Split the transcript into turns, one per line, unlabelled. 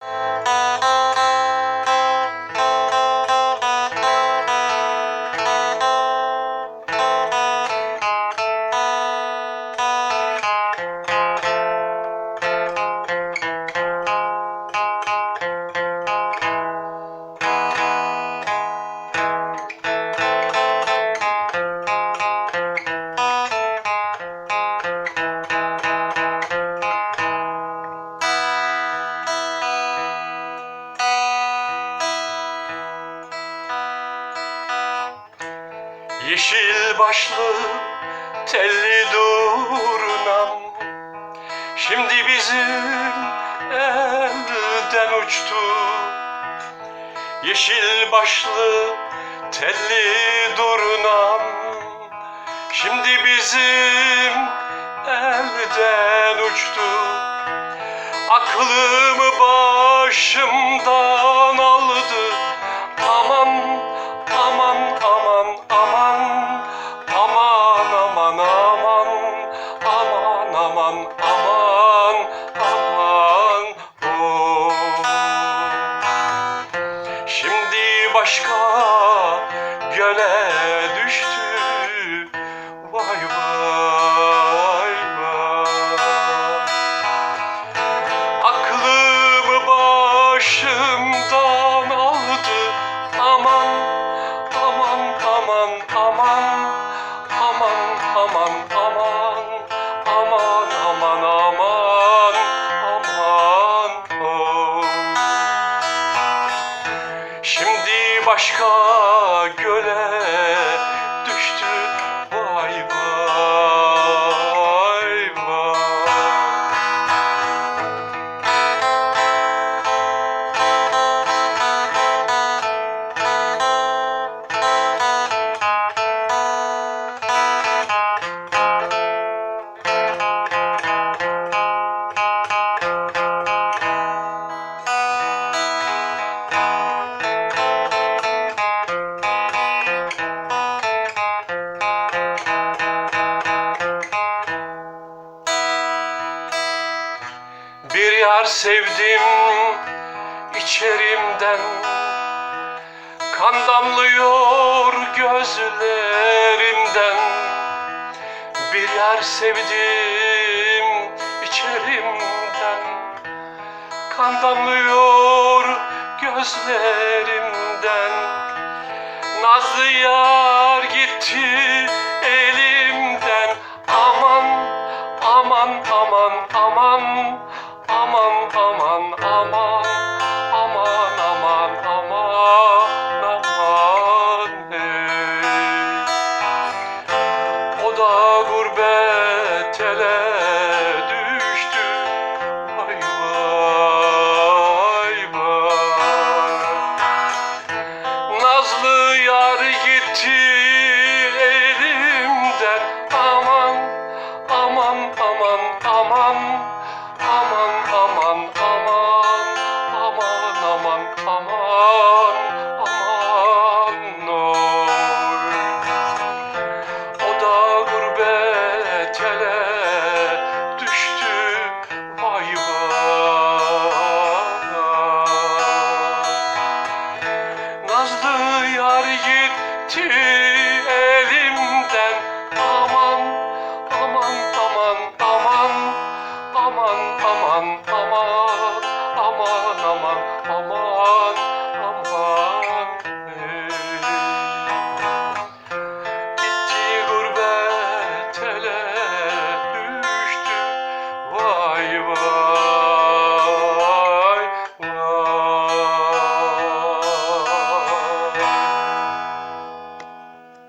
you Yeşil başlı telli durnam. Şimdi bizim elden uçtu. Yeşil başlı telli durnam. Şimdi bizim elden uçtu. Aklımı başımdan Aman aman aman Aman aman aman oh. Şimdi başka göle Bir yar sevdim içerimden. Kan damlıyor gözlerimden. Bir yar sevdim içerimden. Kan damlıyor gözlerimden. Nazlı yar gitti da gurbet ele gitti elimden. Aman aman aman aman. Aman aman aman Aman aman aman